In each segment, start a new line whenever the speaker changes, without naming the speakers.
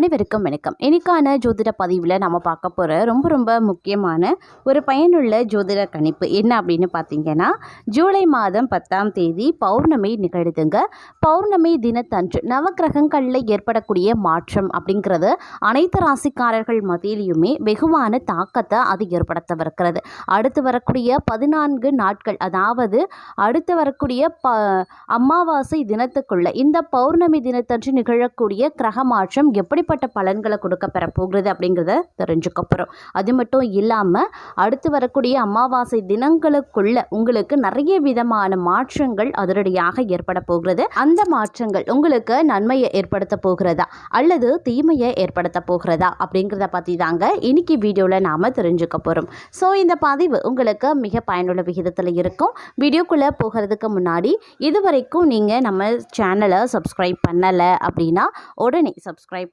அனைவருக்கும் வணக்கம். இன்னைக்கான ஜோதிட பதிவில் நம்ம பார்க்க போகிற ரொம்ப ரொம்ப முக்கியமான ஒரு பயனுள்ள ஜோதிட கணிப்பு என்ன அப்படின்னு பார்த்தீங்கன்னா ஜூலை மாதம் பத்தாம் தேதி பௌர்ணமி நிகழ்த்துங்க பௌர்ணமி தினத்தன்று நவக்கிரகங்களில் ஏற்படக்கூடிய மாற்றம் அப்படிங்கிறது அனைத்து ராசிக்காரர்கள் மத்தியிலையுமே வெகுவான தாக்கத்தை அது ஏற்படுத்தவிருக்கிறது. அடுத்து வரக்கூடிய பதினான்கு நாட்கள் அதாவது அடுத்து வரக்கூடிய ப அமாவாசை தினத்துக்குள்ள இந்த பௌர்ணமி தினத்தன்று நிகழக்கூடிய கிரக மாற்றம் எப்படி எப்படிப்பட்ட பலன்களை கொடுக்க பெற போகிறது அப்படிங்கிறத தெரிஞ்சுக்க போகிறோம் அது மட்டும் இல்லாமல் அடுத்து வரக்கூடிய அமாவாசை தினங்களுக்குள்ள உங்களுக்கு நிறைய விதமான மாற்றங்கள் அதிரடியாக ஏற்பட போகிறது. அந்த மாற்றங்கள் உங்களுக்கு நன்மையை ஏற்படுத்த போகிறதா? அல்லது தீமையை ஏற்படுத்த போகிறதா? அப்படிங்கிறத பற்றி தாங்க இன்னைக்கு வீடியோவில் நாம் தெரிஞ்சுக்க போகிறோம் ஸோ இந்த பதிவு உங்களுக்கு மிக பயனுள்ள விகிதத்தில் இருக்கும். வீடியோக்குள்ளே போகிறதுக்கு முன்னாடி இதுவரைக்கும் நீங்கள் நம்ம சேனலை சப்ஸ்கிரைப் பண்ணலை அப்படின்னா உடனே சப்ஸ்கிரைப்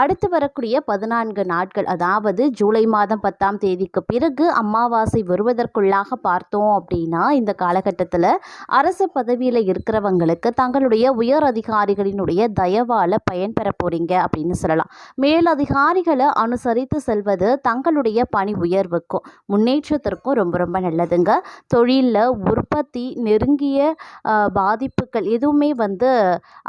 அடுத்து வரக்கூடிய பதினான்கு நாட்கள் அதாவது ஜூலை மாதம் பத்தாம் தேதிக்கு பிறகு அமாவாசை வருவதற்குள்ளாக பார்த்தோம் அப்படின்னா இந்த காலகட்டத்தில் அரசு பதவியில் இருக்கிறவங்களுக்கு தங்களுடைய உயர் அதிகாரிகளினுடைய தயவால் பயன்பெற போகிறீங்க அப்படின்னு சொல்லலாம். மேலதிகாரிகளை அனுசரித்து செல்வது தங்களுடைய பணி உயர்வுக்கும் முன்னேற்றத்திற்கும் ரொம்ப ரொம்ப நல்லதுங்க. தொழிலில் உற்பத்தி நெருங்கிய பாதிப்புகள் எதுவுமே வந்து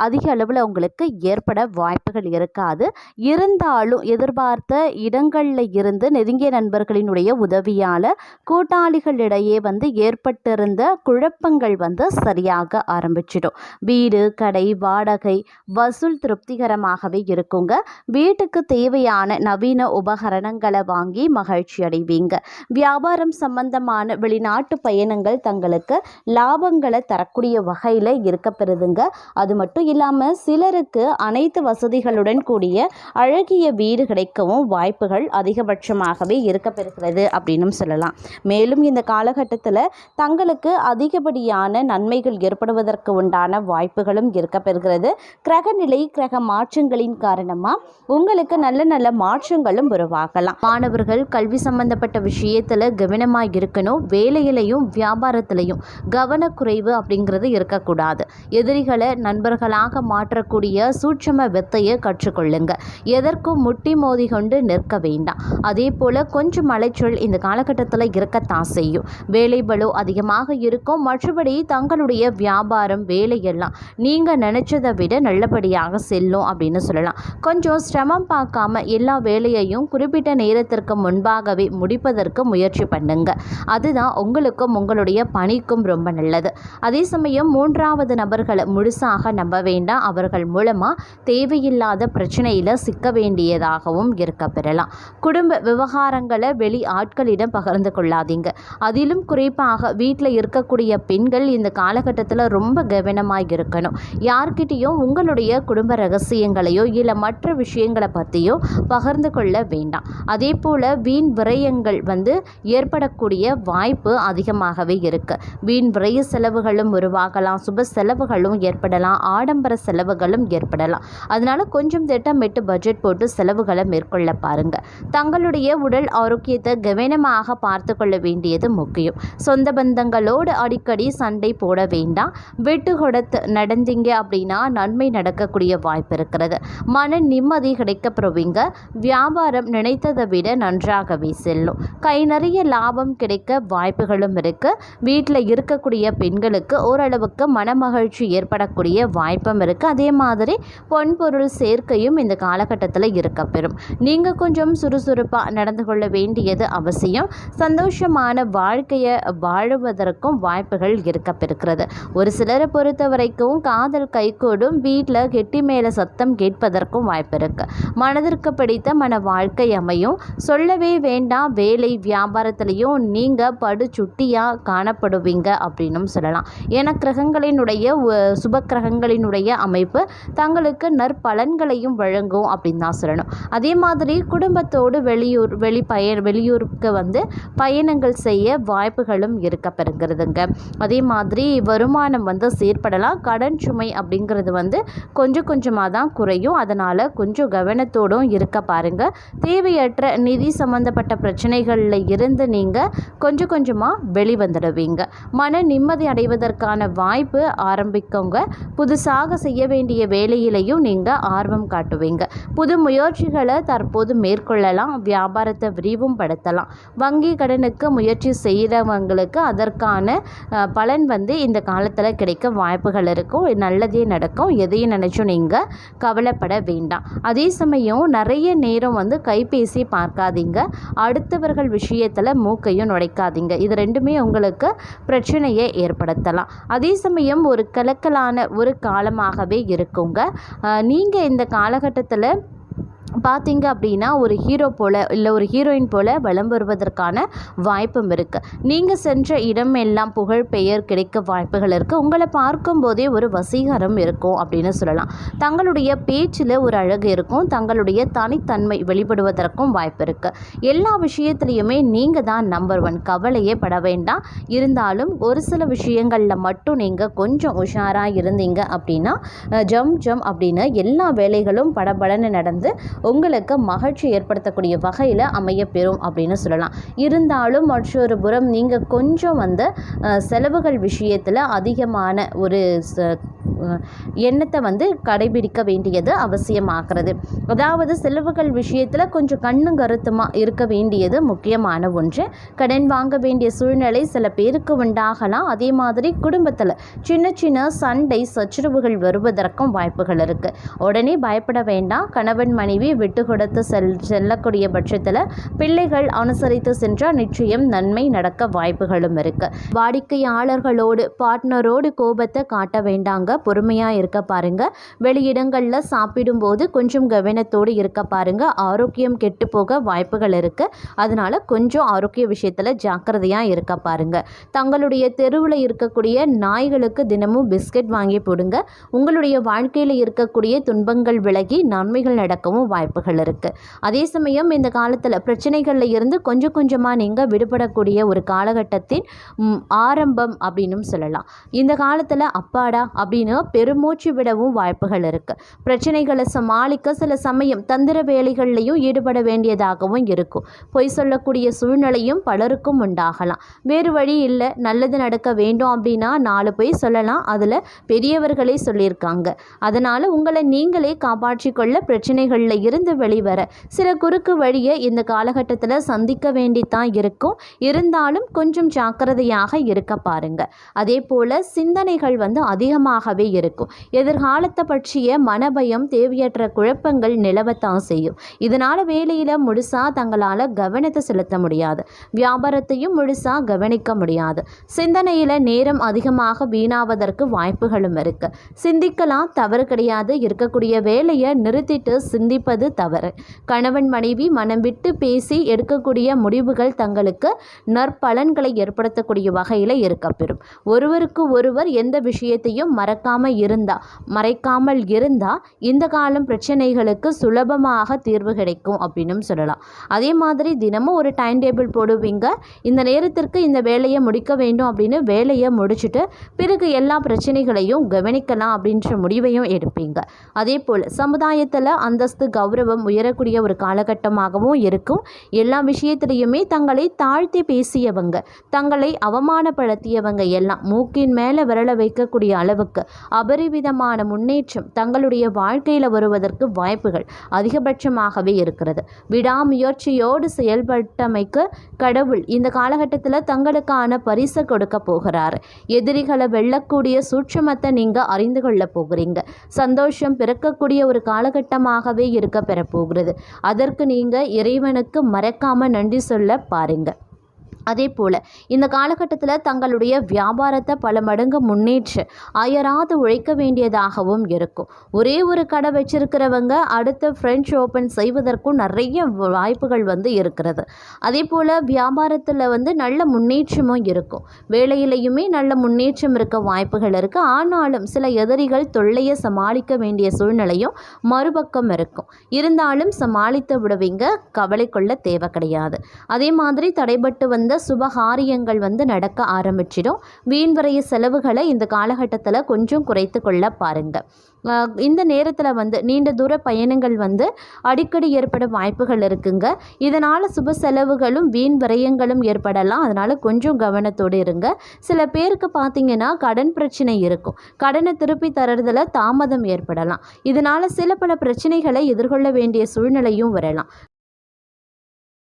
அதிக அளவில் உங்களுக்கு ஏற்பட வாய்ப்புகள் இருக்காது. இருந்தாலும் எதிர்பார்த்த இடங்களில் இருந்து நெருங்கிய நண்பர்களினுடைய உதவியால் கூட்டாளிகளிடையே வந்து ஏற்பட்டிருந்த குழப்பங்கள் வந்து சரியாக ஆரம்பிச்சிடும். வீடு கடை வாடகை வசூல் திருப்திகரமாகவே இருக்குங்க. வீட்டுக்கு தேவையான நவீன உபகரணங்களை வாங்கி மகிழ்ச்சி அடைவீங்க. வியாபாரம் சம்பந்தமான வெளிநாட்டு பயணங்கள் தங்களுக்கு லாபங்களை தரக்கூடிய வகையில் இருக்கப்பெறுதுங்க. அது மட்டும் இல்லாமல் சிலருக்கு அனைத்து வசதிகளுடன் கூடிய அழகிய வீடு கிடைக்கவும் வாய்ப்புகள் அதிகபட்சமாகவே இருக்கப்பெறுகிறது அப்படின்னும் சொல்லலாம். மேலும் இந்த காலகட்டத்தில் தங்களுக்கு அதிகப்படியான நன்மைகள் ஏற்படுவதற்கு உண்டான வாய்ப்புகளும் இருக்கப்பெறுகிறது. கிரக நிலை கிரக மாற்றங்களின் காரணமாக உங்களுக்கு நல்ல நல்ல மாற்றங்களும் உருவாகலாம். மாணவர்கள் கல்வி சம்பந்தப்பட்ட விஷயத்தில் கவனமாக இருக்கணும். வேலையிலையும் வியாபாரத்திலையும் கவனக்குறைவு அப்படிங்கிறது இருக்கக்கூடாது. எதிரிகளை நண்பர்களாக மாற்றக்கூடிய சூட்சம வித்தையை கற்றுக்கொள்ளுங்க. எதற்கும் முட்டி மோதி கொண்டு நிற்க வேண்டாம். அதே போல் கொஞ்சம் மலைச்சொல் இந்த காலகட்டத்தில் இருக்கத்தான் செய்யும். வேலை பளு அதிகமாக இருக்கும். மற்றபடி தங்களுடைய வியாபாரம் வேலையெல்லாம் நீங்கள் நினச்சதை விட நல்லபடியாக செல்லும் அப்படின்னு சொல்லலாம். கொஞ்சம் சிரமம் பார்க்காம எல்லா வேலையையும் குறிப்பிட்ட நேரத்திற்கு முன்பாகவே முடிப்பதற்கு முயற்சி பண்ணுங்க. அதுதான் உங்களுக்கும் உங்களுடைய பணிக்கும் ரொம்ப நல்லது. அதே சமயம் மூன்றாவது நபர்களை முழுசாக நம்ப வேண்டாம். அவர்கள் மூலமாக தேவையில்லாத பிரச்சனையில் சிக்க வேண்டியதாகவும் இருக்க பெறலாம். குடும்ப விவகாரங்களை வெளி ஆட்களிடம் பகிர்ந்து கொள்ளாதீங்க. அதிலும் குறிப்பாக வீட்டில் இருக்கக்கூடிய பெண்கள் இந்த காலகட்டத்தில் ரொம்ப கவனமாக இருக்கணும். யார்கிட்டேயும் உங்களுடைய குடும்ப ரகசியங்களையோ இல்லை மற்ற விஷயங்களை பற்றியோ பகிர்ந்து கொள்ள வேண்டாம். அதே போல் வீண் விரயங்கள் வந்து ஏற்படக்கூடிய வாய்ப்பு அதிகமாகவே இருக்கு. வீண் விரய செலவுகளும் உருவாகலாம் சுப செலவுகளும் ஏற்படலாம் ஆடம்பர செலவுகளும் ஏற்படலாம். அதனால கொஞ்சம் திட்டமிட்டு பட்ஜெட் போட்டு செலவுகளை மேற்கொள்ள பாருங்க. தங்களுடைய உடல் ஆரோக்கியத்தை கவனமாக பார்த்து கொள்ள வேண்டியது முக்கியம். சொந்த பந்தங்களோடு அடிக்கடி சண்டை போட வேண்டாம். வெட்டு கொடுத்து நடந்தீங்க அப்படின்னா நன்மை நடக்கக்கூடிய வாய்ப்பு இருக்கிறது. மன நிம்மதி கிடைக்கப்பெறுவீங்க. வியாபாரம் நினைத்ததை விட நன்றாகவே செல்லும். கை நிறைய லாபம் கிடைக்க வாய்ப்புகளும் இருக்கு. வீட்டில் இருக்கக்கூடிய பெண்களுக்கு ஓரளவுக்கு மனமகிழ்ச்சி ஏற்படக்கூடிய வாய்ப்பும் இருக்கு. அதே மாதிரி பொன்பொருள் சேர்க்கையும் இந்த காலகட்டத்தில் இருக்கப்பெறும். நீங்கள் கொஞ்சம் சுறுசுறுப்பாக நடந்து கொள்ள வேண்டியது அவசியம். சந்தோஷமான வாழ்க்கையை வாழுவதற்கும் வாய்ப்புகள் இருக்கப்பெறுகிறது ஒரு சிலரை பொறுத்த வரைக்கும் காதல் கைகூடும் வீட்டில் கெட்டி மேலே சத்தம் கேட்பதற்கும் வாய்ப்பு இருக்கு மனதிற்கு பிடித்த மன வாழ்க்கை அமையும். சொல்லவே வேண்டாம் வேலை வியாபாரத்திலையும் நீங்கள் படு சுட்டியாக காணப்படுவீங்க அப்படின்னும் சொல்லலாம். ஏன்னா கிரகங்களினுடைய சுப கிரகங்களினுடைய அமைப்பு தங்களுக்கு நற்பலன்களையும் வழங்கும். அப்படின்னு தான் சொல்லணும். அதே மாதிரி குடும்பத்தோடு வெளியூர் வெளி பய வெளியூருக்கு வந்து பயணங்கள் செய்ய வாய்ப்புகளும் இருக்க பெறுகிறதுங்க அதே மாதிரி வருமானம் வந்து செயற்படலாம் கடன் சுமை அப்படிங்கிறது வந்து கொஞ்சம் கொஞ்சமாக தான் குறையும். அதனால் கொஞ்சம் கவனத்தோடும் இருக்க பாருங்கள் தேவையற்ற நிதி சம்மந்தப்பட்ட பிரச்சனைகளில் இருந்து நீங்கள் கொஞ்சம் கொஞ்சமாக வெளிவந்துடுவீங்க. மன நிம்மதி அடைவதற்கான வாய்ப்பு ஆரம்பிக்கோங்க. புதுசாக செய்ய வேண்டிய வேலையிலையும் நீங்கள் ஆர்வம் காட்டுவீங்க. புது முயற்சிகளை தற்போது மேற்கொள்ளலாம் வியாபாரத்தை விரிவும் படுத்தலாம் வங்கி கடனுக்கு முயற்சி செய்கிறவங்களுக்கு அதற்கான பலன் வந்து இந்த காலத்தில் கிடைக்க வாய்ப்புகள் இருக்கும். நல்லதே நடக்கும். எதையும் நினச்சும் நீங்கள் கவலைப்பட வேண்டாம். அதே சமயம் நிறைய நேரம் வந்து கைபேசி பார்க்காதீங்க. அடுத்தவர்கள் விஷயத்தில் மூக்கையும் நுழைக்காதீங்க. இது ரெண்டுமே உங்களுக்கு பிரச்சனையை ஏற்படுத்தலாம். அதே சமயம் ஒரு கலக்கலான ஒரு காலமாகவே இருக்குங்க. நீங்கள் இந்த காலகட்டத்தில் şekilde பார்த்தீங்க அப்படின்னா ஒரு ஹீரோ போல் இல்லை ஒரு ஹீரோயின் போல் வலம் வருவதற்கான வாய்ப்பும் இருக்குது நீங்கள் சென்ற இடம் எல்லாம் புகழ் பெயர் கிடைக்க வாய்ப்புகள் இருக்குது உங்களை பார்க்கும்போதே ஒரு வசீகரம் இருக்கும் அப்படின்னு சொல்லலாம். தங்களுடைய பேச்சில் ஒரு அழகு இருக்கும். தங்களுடைய தனித்தன்மை வெளிப்படுவதற்கும் வாய்ப்பு இருக்குது எல்லா விஷயத்துலையுமே நீங்கள் தான் நம்பர் ஒன் கவலையே பட வேண்டாம். இருந்தாலும் ஒரு சில விஷயங்களில் மட்டும் நீங்கள் கொஞ்சம் உஷாராக இருந்தீங்க அப்படின்னா ஜம் ஜம் அப்படின்னு எல்லா வேலைகளும் படபடன்னு நடந்து உங்களுக்கு மகிழ்ச்சி ஏற்படுத்தக்கூடிய வகையில் அமையப்பெறும் அப்படின்னு சொல்லலாம். இருந்தாலும் மற்றொரு புறம் நீங்கள் கொஞ்சம் வந்து அஹ், செலவுகள் விஷயத்தில் அதிகமான ஒரு எண்ணத்தை வந்து கடைபிடிக்க வேண்டியது அவசியமாகிறது. அதாவது செலவுகள் விஷயத்தில் கொஞ்சம் கண்ணும் கருத்துமாக இருக்க வேண்டியது முக்கியமான ஒன்று. கடன் வாங்க வேண்டிய சூழ்நிலை சில பேருக்கு உண்டாகலாம். அதே மாதிரி குடும்பத்தில் சின்ன சின்ன சண்டை சச்சரவுகள் வருவதற்கும் வாய்ப்புகள் இருக்குது உடனே பயப்பட வேண்டாம். கணவன் மனைவி விட்டு கொடுத்து செல் செல்லக்கூடிய பட்சத்தில் பிள்ளைகள் அனுசரித்து சென்றால் நிச்சயம் நன்மை நடக்க வாய்ப்புகளும் இருக்குது வாடிக்கையாளர்களோடு பார்ட்னரோடு கோபத்தை காட்ட வேண்டாங்க. பொறுமையாக இருக்க பாருங்கள் வெளியிடங்களில் சாப்பிடும்போது கொஞ்சம் கவனத்தோடு இருக்க பாருங்கள் ஆரோக்கியம் கெட்டு போக வாய்ப்புகள் இருக்குது அதனால் கொஞ்சம் ஆரோக்கிய விஷயத்தில் ஜாக்கிரதையாக இருக்க பாருங்கள் தங்களுடைய தெருவில் இருக்கக்கூடிய நாய்களுக்கு தினமும் பிஸ்கட் வாங்கி போடுங்க. உங்களுடைய வாழ்க்கையில் இருக்கக்கூடிய துன்பங்கள் விலகி நன்மைகள் நடக்கவும் வாய்ப்புகள் இருக்குது அதே சமயம் இந்த காலத்தில் பிரச்சனைகளில் இருந்து கொஞ்சம் கொஞ்சமாக நீங்கள் விடுபடக்கூடிய ஒரு காலகட்டத்தின் ஆரம்பம் அப்படின்னும் சொல்லலாம். இந்த காலத்தில் அப்பாடா அப்படின்னு பெருமூச்சு விடவும் வாய்ப்புகள் இருக்குது பிரச்சனைகளை சமாளிக்க சில சமயம் தந்திர வேலைகள்லையும் ஈடுபட வேண்டியதாகவும் இருக்கும். பொய் சொல்லக்கூடிய சூழ்நிலையும் பலருக்கும் உண்டாகலாம். வேறு வழி இல்லை. நல்லது நடக்க வேண்டும் அப்படின்னா நாலு பொய் சொல்லலாம். அதில் பெரியவர்களே சொல்லியிருக்காங்க. அதனால் உங்களை நீங்களே காப்பாற்றிக் கொள்ள பிரச்சனைகளில் இருந்து வெளிவர சில குறுக்கு வழியை இந்த காலகட்டத்தில் சந்திக்க வேண்டித்தான் இருக்கும். இருந்தாலும் கொஞ்சம் ஜாக்கிரதையாக இருக்க பாருங்க. அதே போல் சிந்தனைகள் வந்து அதிகமாகவே இருக்கும். எதிர்காலத்தை பற்றிய மனபயம் தேவையற்ற குழப்பங்கள் நிலவத்தான் செய்யும். இதனால் வேலையில் முழுசாக தங்களால் கவனத்தை செலுத்த முடியாது. வியாபாரத்தையும் முழுசாக கவனிக்க முடியாது. சிந்தனையில் நேரம் அதிகமாக வீணாவதற்கு வாய்ப்புகளும் இருக்குது சிந்திக்கலாம் தவறு கிடையாது. இருக்கக்கூடிய வேலையை நிறுத்திட்டு சிந்திப்பது தவறு. கணவன் மனைவி மனம் விட்டு பேசி எடுக்கக்கூடிய முடிவுகள் தங்களுக்கு நற்பலன்களை ஏற்படுத்தக்கூடிய வகையில் இருக்கப்பெறும். ஒருவருக்கு ஒருவர் எந்த விஷயத்தையும் மறக்காமல் இருந்தா மறைக்காமல் இருந்தால் இந்த காலம் பிரச்சனைகளுக்கு சுலபமாக தீர்வு கிடைக்கும் அப்படின்னும் சொல்லலாம். அதே மாதிரி தினமும் ஒரு டைம் டேபிள் போடுவீங்க. இந்த நேரத்திற்கு இந்த வேலையை முடிக்க வேண்டும் அப்படின்னு வேலையை முடிச்சுட்டு பிறகு எல்லா பிரச்சனைகளையும் கவனிக்கலாம் அப்படின்ற முடிவையும் எடுப்பீங்க. அதே போல் சமுதாயத்தில் அந்தஸ்து கௌரவம் உயரக்கூடிய ஒரு காலகட்டமாகவும் இருக்கும். எல்லா விஷயத்திலையுமே தங்களை தாழ்த்தி பேசியவங்க தங்களை அவமானப்படுத்தியவங்க எல்லாம் மூக்கின் மேலே விரல வைக்கக்கூடிய அளவுக்கு அபரிவிதமான முன்னேற்றம் தங்களுடைய வாழ்க்கையில் வருவதற்கு வாய்ப்புகள் அதிகபட்சமாகவே இருக்கிறது. விடாமுயற்சியோடு செயல்பட்டமைக்கு கடவுள் இந்த காலகட்டத்தில் தங்களுக்கான பரிசு கொடுக்க போகிறார். எதிரிகளை வெல்லக்கூடிய சூட்சமத்தை நீங்கள் அறிந்து கொள்ள போகிறீங்க. சந்தோஷம் பிறக்கக்கூடிய ஒரு காலகட்டமாகவே இருக்க பெறப்போகிறது. அதற்கு நீங்கள் இறைவனுக்கு மறக்காமல் நன்றி சொல்ல பாருங்கள் அதே போல் இந்த காலகட்டத்தில் தங்களுடைய வியாபாரத்தை பல மடங்கு முன்னேற்று அயராது உழைக்க வேண்டியதாகவும் இருக்கும். ஒரே ஒரு கடை வச்சிருக்கிறவங்க அடுத்த ஃப்ரெஞ்ச் ஓப்பன் செய்வதற்கும் நிறைய வாய்ப்புகள் வந்து இருக்கிறது. அதே போல் வியாபாரத்தில் வந்து நல்ல முன்னேற்றமும் இருக்கும். வேலையிலையுமே நல்ல முன்னேற்றம் இருக்க வாய்ப்புகள் இருக்குது ஆனாலும் சில எதிரிகள் தொல்லையை சமாளிக்க வேண்டிய சூழ்நிலையும் மறுபக்கம் இருக்கும். இருந்தாலும் சமாளித்து விடுவீங்க கவலை கொள்ள தேவை கிடையாது. அதே மாதிரி தடைபட்டு வந்த சுபகாரியங்கள் வந்து நடக்க ஆரம்பிச்சிடும். வீண்வரைய செலவுகளை இந்த காலகட்டத்தில் கொஞ்சம் குறைத்து கொள்ள பாருங்கள் இந்த நேரத்தில் வந்து நீண்ட தூர பயணங்கள் வந்து அடிக்கடி ஏற்பட வாய்ப்புகள் இருக்குங்க. இதனால் சுப செலவுகளும் வீண் விரயங்களும் ஏற்படலாம். அதனால் கொஞ்சம் கவனத்தோடு இருங்க. சில பேருக்கு பார்த்தீங்கன்னா கடன் பிரச்சனை இருக்கும். கடனை திருப்பி தரதில் தாமதம் ஏற்படலாம். இதனால் சில பல பிரச்சனைகளை எதிர்கொள்ள வேண்டிய சூழ்நிலையும் வரலாம்.